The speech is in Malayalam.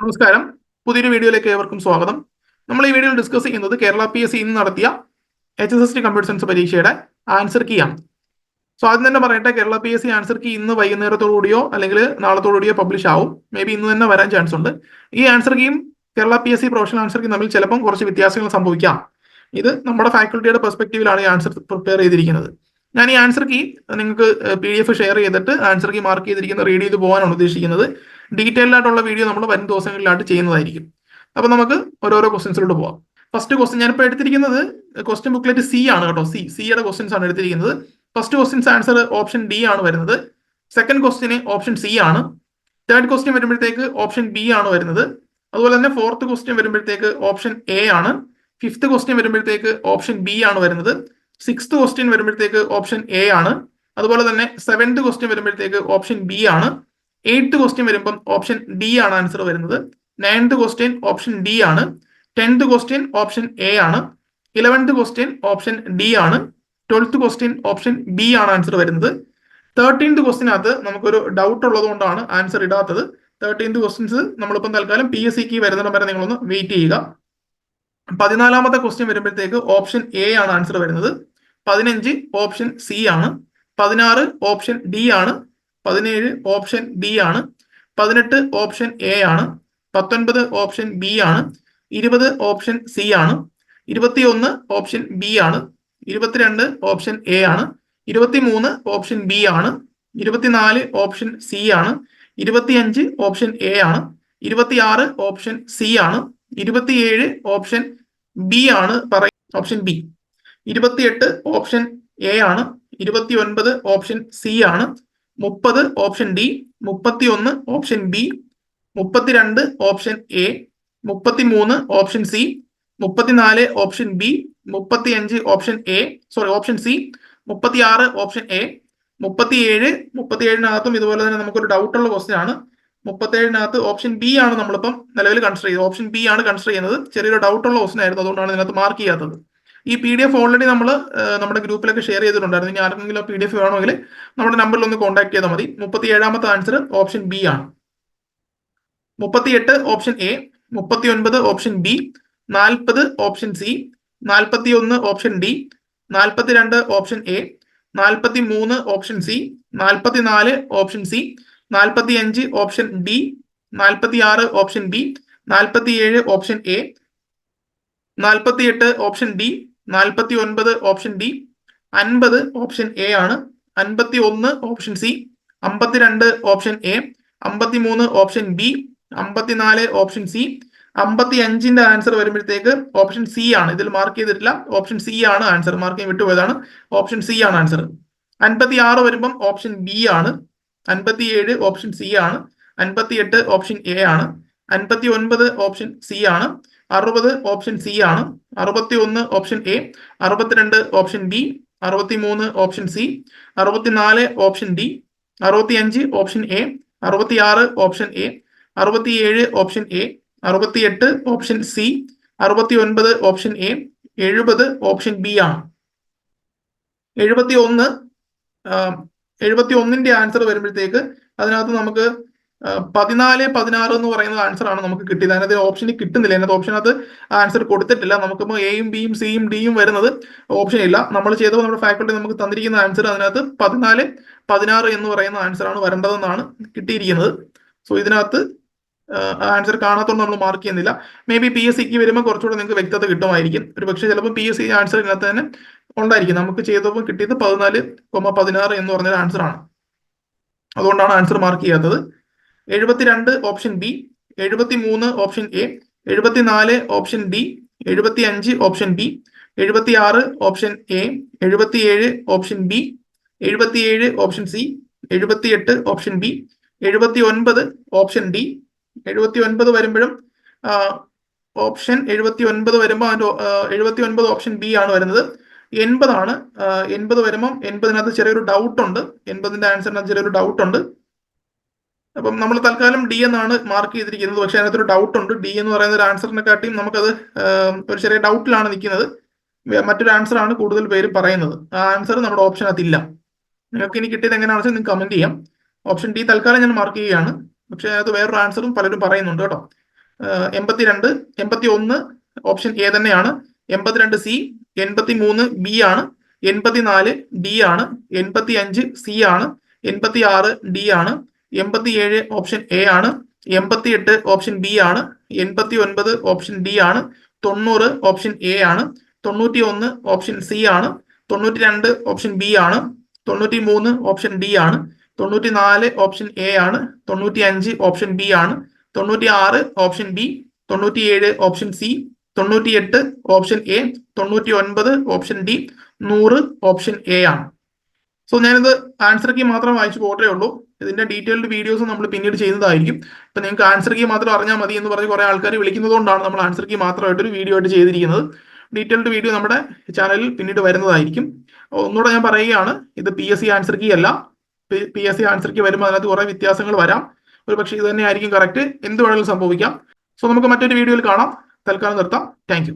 നമസ്കാരം. പുതിയൊരു വീഡിയോയിലേക്ക് ഏവർക്കും സ്വാഗതം. നമ്മൾ ഈ വീഡിയോയിൽ ഡിസ്കസ് ചെയ്യുന്നത് കേരള പി എസ് സി ഇന്ന് നടത്തിയ H S S T computer science പരീക്ഷയുടെ ആൻസർ കീ ആണ്. സോ ആദ്യം തന്നെ പറയട്ടെ Kerala P S C answer key ഇന്ന് വൈകുന്നേരത്തോടുകൂടിയോ അല്ലെങ്കിൽ നാളത്തോടുകൂടിയോ പബ്ലിഷ് ആവും. മേ ബി ഇന്ന് തന്നെ വരാൻ ചാൻസ് ഉണ്ട്. ഈ ആൻസർ കീയും Kerala P S C professional answer key തമ്മിൽ ചിലപ്പം കുറച്ച് വ്യത്യാസങ്ങൾ സംഭവിക്കാം. ഇത് നമ്മുടെ ഫാക്കൽറ്റിയുടെ പെർസ്പെക്റ്റീവിലാണ് ഈ ആൻസർ പ്രിപ്പയർ ചെയ്തിരിക്കുന്നത്. ഞാൻ ഈ ആൻസർ കീ നിങ്ങൾക്ക് പി ഡി എഫ് ഷെയർ ചെയ്തിട്ട് ആൻസർ കീ മാർക്ക് ചെയ്തിരിക്കുന്ന റീഡ് ചെയ്ത് പോകാനാണ് ഉദ്ദേശിക്കുന്നത്. ഡീറ്റെയിൽ ആയിട്ടുള്ള വീഡിയോ നമ്മൾ വരും ദിവസങ്ങളിലായിട്ട് ചെയ്യുന്നതായിരിക്കും. അപ്പൊ നമുക്ക് ഓരോരോ ക്വസ്റ്റ്യൻസിലോട്ട് പോവാം. ഫസ്റ്റ് ക്വസ്റ്റ്യൻ ഞാനിപ്പോൾ എടുത്തിരിക്കുന്നത് ക്വസ്റ്റ്യൻ ബുക്ക്ലെറ്റ് സി ആണ് കേട്ടോ. സി സിയുടെ ക്വസ്റ്റ്യൻസ് ആണ് എടുത്തിരിക്കുന്നത്. First questions answer option D ആണ് വരുന്നത്. സെക്കൻഡ് ക്വസ്റ്റ്യന് ഓപ്ഷൻ സി ആണ്. തേർഡ് ക്വസ്റ്റ്യൻ വരുമ്പോഴത്തേക്ക് ഓപ്ഷൻ ബി ആണ് വരുന്നത്. അതുപോലെ തന്നെ ഫോർത്ത് ക്വസ്റ്റ്യൻ വരുമ്പോഴത്തേക്ക് ഓപ്ഷൻ എ ആണ്. ഫിഫ്ത്ത് ക്വസ്റ്റ്യൻ വരുമ്പോഴത്തേക്ക് ഓപ്ഷൻ ബി ആണ് വരുന്നത്. സിക്സ്ത് ക്വസ്റ്റ്യൻ വരുമ്പോഴത്തേക്ക് ഓപ്ഷൻ എ ആണ്. അതുപോലെ തന്നെ സെവൻത് ക്വസ്റ്റ്യൻ വരുമ്പോഴത്തേക്ക് ഓപ്ഷൻ ബി ആണ്. എയ്ത്ത് ക്വസ്റ്റ്യൻ വരുമ്പം ഓപ്ഷൻ ഡി ആണ് ആൻസർ വരുന്നത്. നയൻത് ക്വസ്റ്റ്യൻ ഓപ്ഷൻ ഡി ആണ്. ടെൻത്ത് ക്വസ്റ്റ്യൻ ഓപ്ഷൻ എ ആണ്. ഇലവൻത്ത് ക്വസ്റ്റ്യൻ ഓപ്ഷൻ ഡി ആണ്. ട്വൽത്ത് ക്വസ്റ്റ്യൻ ഓപ്ഷൻ ബി ആണ് ആൻസർ വരുന്നത്. തേർട്ടീൻത് ക്വസ്റ്റിനകത്ത് നമുക്കൊരു ഡൗട്ട് ഉള്ളതുകൊണ്ടാണ് ആൻസർ ഇടാത്തത്. തേർട്ടീൻത് ക്വസ്റ്റ്യൻസ് നമ്മളിപ്പം തൽക്കാലം പി എസ് സിക്ക് വരുന്നിടം വരെ നിങ്ങളൊന്ന് വെയിറ്റ് ചെയ്യുക. പതിനാലാമത്തെ ക്വസ്റ്റ്യൻ വരുമ്പോഴത്തേക്ക് ഓപ്ഷൻ എ ആണ് ആൻസർ വരുന്നത്. പതിനഞ്ച് ഓപ്ഷൻ സി ആണ്. പതിനാറ് ഓപ്ഷൻ ഡി ആണ്. പതിനേഴ് ഓപ്ഷൻ ബി ആണ് പതിനെട്ട് ഓപ്ഷൻ എ ആണ് പത്തൊൻപത് ഓപ്ഷൻ ബി ആണ് ഇരുപത് ഓപ്ഷൻ സി ആണ് ഇരുപത്തിയൊന്ന് ഓപ്ഷൻ ബി ആണ് ഇരുപത്തിരണ്ട് ഓപ്ഷൻ എ ആണ് ഇരുപത്തിമൂന്ന് ഓപ്ഷൻ ബി ആണ് ഇരുപത്തിനാല് ഓപ്ഷൻ സി ആണ് ഇരുപത്തിയഞ്ച് ഓപ്ഷൻ എ ആണ് ഇരുപത്തിയാറ് ഓപ്ഷൻ സി ആണ് ഇരുപത്തിയേഴ് ഓപ്ഷൻ ബി ആണ് പറ ഓപ്ഷൻ ബി. ഇരുപത്തിയെട്ട് ഓപ്ഷൻ എ ആണ് ഇരുപത്തി ഒൻപത് ഓപ്ഷൻ സി ആണ് മുപ്പത് ഓപ്ഷൻ ഡി മുപ്പത്തി ഒന്ന് ഓപ്ഷൻ ബി മുപ്പത്തിരണ്ട് ഓപ്ഷൻ എ മുപ്പത്തിമൂന്ന് ഓപ്ഷൻ സി മുപ്പത്തിനാല് ഓപ്ഷൻ ബി മുപ്പത്തിയഞ്ച് option A sorry option C മുപ്പത്തിയാറ് ഓപ്ഷൻ എ മുപ്പത്തിയേഴ് മുപ്പത്തിയേഴിനകത്തും ഇതുപോലെ തന്നെ നമുക്കൊരു ഡൗട്ട് ഉള്ള ക്വസ്റ്റ്യൻ ആണ്. മുപ്പത്തേഴിനകത്ത് ഓപ്ഷൻ ബി ആണ് നമ്മളിപ്പം നിലവിൽ കൺസിഡർ ചെയ്യുന്നത്. ഓപ്ഷൻ ബി ആണ് കൺസിഡർ ചെയ്യുന്നത്. ചെറിയൊരു ഡൗട്ടുള്ള ക്വസ്റ്റ്യൻ ആയിരുന്നു. അതുകൊണ്ടാണ് ഇതിനകത്ത് മാർക്ക് ചെയ്യാത്തത്. ഈ പി ഡി എഫ് ഓൾറെഡി നമ്മൾ നമ്മുടെ ഗ്രൂപ്പിലൊക്കെ ഷെയർ ചെയ്തിട്ടുണ്ടായിരുന്നു. ഇനി ആർക്കെങ്കിലും പി ഡി എഫ് വേണമെങ്കിൽ നമ്മുടെ നമ്പറിൽ ഒന്ന് കോൺടാക്ട് ചെയ്താൽ മതി. മുപ്പത്തി ഏഴാമത്തെ ആൻസർ ഓപ്ഷൻ ബി ആണ്. മുപ്പത്തിയെട്ട് ഓപ്ഷൻ എ മുപ്പത്തി ഒൻപത് ഓപ്ഷൻ ബി നാൽപ്പത് ഓപ്ഷൻ സി നാൽപ്പത്തി ഒന്ന് ഓപ്ഷൻ ഡി നാൽപ്പത്തിരണ്ട് ഓപ്ഷൻ എ നാൽപ്പത്തി മൂന്ന് ഓപ്ഷൻ സി നാൽപ്പത്തിനാല് ഓപ്ഷൻ സി നാൽപ്പത്തി അഞ്ച് ഓപ്ഷൻ ഡി നാൽപ്പത്തി ആറ് ഓപ്ഷൻ ബി നാൽപ്പത്തി ഏഴ് ഓപ്ഷൻ എ നാൽപ്പത്തി എട്ട് ഓപ്ഷൻ ഡി നാൽപ്പത്തി ഒൻപത് ഓപ്ഷൻ ഡി അൻപത് ഓപ്ഷൻ എ ആണ് അൻപത്തി ഒന്ന് ഓപ്ഷൻ സി അമ്പത്തിരണ്ട് ഓപ്ഷൻ എ അമ്പത്തിമൂന്ന് ഓപ്ഷൻ ബി അമ്പത്തിനാല് ഓപ്ഷൻ സി അമ്പത്തി അഞ്ചിന്റെ ആൻസർ വരുമ്പോഴത്തേക്ക് ഓപ്ഷൻ സി ആണ്. ഇതിൽ മാർക്ക് ചെയ്തിട്ടില്ല. ഓപ്ഷൻ സി ആണ് ആൻസർ. മാർക്ക് ചെയ്യാൻ വിട്ടുപോയതാണ്. ഓപ്ഷൻ സി ആണ് ആൻസർ. അൻപത്തി ആറ് വരുമ്പം ഓപ്ഷൻ ബി ആണ്. അൻപത്തി ഏഴ് ഓപ്ഷൻ സി ആണ്. അൻപത്തി എട്ട് ഓപ്ഷൻ എ ആണ്. അൻപത്തി ഒൻപത് ഓപ്ഷൻ സി ആണ്. അറുപത് ഓപ്ഷൻ സി ആണ്. അറുപത്തി ഒന്ന് ഓപ്ഷൻ എ അറുപത്തിരണ്ട് ഓപ്ഷൻ ബി അറുപത്തി മൂന്ന് ഓപ്ഷൻ സി അറുപത്തിനാല് ഓപ്ഷൻ ഡി അറുപത്തി അഞ്ച് ഓപ്ഷൻ എ അറുപത്തിയാറ് ഓപ്ഷൻ എ അറുപത്തിയേഴ് ഓപ്ഷൻ എ അറുപത്തിയെട്ട് ഓപ്ഷൻ സി അറുപത്തി ഒൻപത് ഓപ്ഷൻ എ എഴുപത് ഓപ്ഷൻ ബി ആണ്. എഴുപത്തി ഒന്ന് എഴുപത്തി ഒന്നിന്റെ ആൻസർ വരുമ്പോഴത്തേക്ക് അതിനകത്ത് നമുക്ക് പതിനാല് പതിനാറ് എന്ന് പറയുന്ന ആൻസർ ആണ് നമുക്ക് കിട്ടിയത്. അതിനകത്ത് ഓപ്ഷൻ കിട്ടുന്നില്ല. അതിനകത്ത് അത് ആൻസർ കൊടുത്തിട്ടില്ല. നമുക്കിപ്പോൾ എയും ബിയും സിയും ഡിയും വരുന്നത് ഓപ്ഷൻ ഇല്ല. നമ്മൾ ചെയ്തപ്പോൾ നമ്മുടെ ഫാക്കൽറ്റി നമുക്ക് തന്നിരിക്കുന്ന ആൻസർ അതിനകത്ത് പതിനാല് പതിനാറ് എന്ന് പറയുന്ന ആൻസർ ആണ് വരേണ്ടതെന്നാണ് കിട്ടിയിരിക്കുന്നത്. സോ ഇതിനകത്ത് ആൻസർ കാണാത്തോണ്ട് നമ്മൾ മാർക്ക് ചെയ്യുന്നില്ല. മേ ബി പി എസ് സിക്ക് വരുമ്പോൾ കുറച്ചുകൂടെ നിങ്ങൾക്ക് വ്യക്തത കിട്ടുമായിരിക്കും. ഒരു പക്ഷേ ചിലപ്പോൾ പി എസ് സി ആൻസർ ഇതിനകത്ത് തന്നെ ഉണ്ടായിരിക്കും. നമുക്ക് ചെയ്തപ്പോൾ കിട്ടിയത് പതിനാല് കൊമ പതിനാറ് എന്ന് പറഞ്ഞൊരു ആൻസർ ആണ്. അതുകൊണ്ടാണ് ആൻസർ മാർക്ക് ചെയ്യാത്തത്. എഴുപത്തിരണ്ട് ഓപ്ഷൻ ബി എഴുപത്തി മൂന്ന് ഓപ്ഷൻ എ എഴുപത്തിനാല് ഓപ്ഷൻ ഡി എഴുപത്തി അഞ്ച് ഓപ്ഷൻ ബി എഴുപത്തി ആറ് ഓപ്ഷൻ എ എഴുപത്തിയേഴ് ഓപ്ഷൻ ബി എഴുപത്തിയേഴ് ഓപ്ഷൻ സി എഴുപത്തിയെട്ട് ഓപ്ഷൻ ബി എഴുപത്തി ഒൻപത് ഓപ്ഷൻ ഡി. എഴുപത്തി ഒൻപത് വരുമ്പോഴും ഓപ്ഷൻ എഴുപത്തി ഒൻപത് വരുമ്പോൾ അതിന്റെ എഴുപത്തി ഒൻപത് ഓപ്ഷൻ ബി ആണ് വരുന്നത്. എൺപതാണ് എൺപത് വരുമ്പം എൺപതിനകത്ത് ചെറിയൊരു ഡൗട്ട് ഉണ്ട്. എൺപതിന്റെ ആൻസറിനകത്ത് ചെറിയൊരു ഡൗട്ട് ഉണ്ട്. അപ്പം നമ്മൾ തൽക്കാലം ഡി എന്നാണ് മാർക്ക് ചെയ്തിരിക്കുന്നത്. പക്ഷെ അതിനകത്തൊരു ഡൗട്ട് ഉണ്ട്. ഡി എന്ന് പറയുന്ന ഒരു ആൻസറിനെ കാട്ടിയും നമുക്കത് ഒരു ചെറിയ ഡൗട്ടിലാണ് നിൽക്കുന്നത്. മറ്റൊരു ആൻസർ ആണ് കൂടുതൽ പേര് പറയുന്നത്. ആ ആൻസർ നമ്മുടെ ഓപ്ഷൻ ഇല്ല നിങ്ങൾക്ക് ഇനി കിട്ടിയത് എങ്ങനെയാണെന്ന് വെച്ചാൽ നിങ്ങൾക്ക് കമന്റ് ചെയ്യാം. ഓപ്ഷൻ ഡി തൽക്കാലം ഞാൻ മാർക്ക് ചെയ്യുകയാണ്. പക്ഷെ അതിനകത്ത് വേറൊരു ആൻസറും പലരും പറയുന്നുണ്ട് കേട്ടോ. എൺപത്തിരണ്ട് എൺപത്തി ഒന്ന് ഓപ്ഷൻ എ തന്നെയാണ്. എൺപത്തിരണ്ട് സി എൺപത്തി മൂന്ന് ബി ആണ്. എൺപത്തിനാല് ഡി ആണ്. എൺപത്തി അഞ്ച് സി ആണ്. എൺപത്തി ആറ് ഡി ആണ്. എൺപത്തി ഏഴ് ഓപ്ഷൻ എ ആണ് എൺപത്തി എട്ട് ഓപ്ഷൻ ബി ആണ് എൺപത്തി ഒൻപത് ഓപ്ഷൻ ഡി ആണ് തൊണ്ണൂറ് ഓപ്ഷൻ എ ആണ് തൊണ്ണൂറ്റി ഒന്ന് ഓപ്ഷൻ സി ആണ് തൊണ്ണൂറ്റി രണ്ട് ഓപ്ഷൻ ബി ആണ് തൊണ്ണൂറ്റി മൂന്ന് ഓപ്ഷൻ ഡി ആണ് തൊണ്ണൂറ്റി നാല് ഓപ്ഷൻ എ ആണ് തൊണ്ണൂറ്റി അഞ്ച് ഓപ്ഷൻ ബി ആണ് തൊണ്ണൂറ്റി ആറ് ഓപ്ഷൻ ബി തൊണ്ണൂറ്റി ഏഴ് ഓപ്ഷൻ സി തൊണ്ണൂറ്റി എട്ട് ഓപ്ഷൻ എ തൊണ്ണൂറ്റി ഒൻപത് ഓപ്ഷൻ ഡി നൂറ് ഓപ്ഷൻ എ ആണ്. സോ ഞാനിത് ആൻസർ കീ മാത്രം വായിച്ചു പോട്ടേ ഉള്ളൂ. ഇതിന്റെ ഡീറ്റെയിൽഡ് വീഡിയോസ് നമ്മൾ പിന്നീട് ചെയ്യുന്നതായിരിക്കും. ഇപ്പൊ നിങ്ങൾക്ക് ആൻസർ കീ മാത്രം അറിഞ്ഞാൽ മതി എന്ന് പറഞ്ഞ് കുറെ ആൾക്കാർ വിളിക്കുന്നതുകൊണ്ടാണ് നമ്മൾ ആൻസർ കീ മാത്രമായിട്ട് ഒരു വീഡിയോ ആയിട്ട് ചെയ്തിരിക്കുന്നത്. ഡീറ്റെയിൽഡ് വീഡിയോ നമ്മുടെ ചാനലിൽ പിന്നീട് വരുന്നതായിരിക്കും. ഒന്നുകൂടെ ഞാൻ പറയുകയാണ് ഇത് P S C answer key അല്ല. P S C answer key വരുമ്പോൾ അതിനകത്ത് കുറെ വ്യത്യാസങ്ങൾ വരാം. ഒരു പക്ഷേ ഇത് തന്നെ ആയിരിക്കും കറക്റ്റ് എന്ത് വേണമെങ്കിലും സംഭവിക്കാം. സോ നമുക്ക് മറ്റൊരു വീഡിയോയിൽ കാണാം. തൽക്കാലം നിർത്താം. താങ്ക്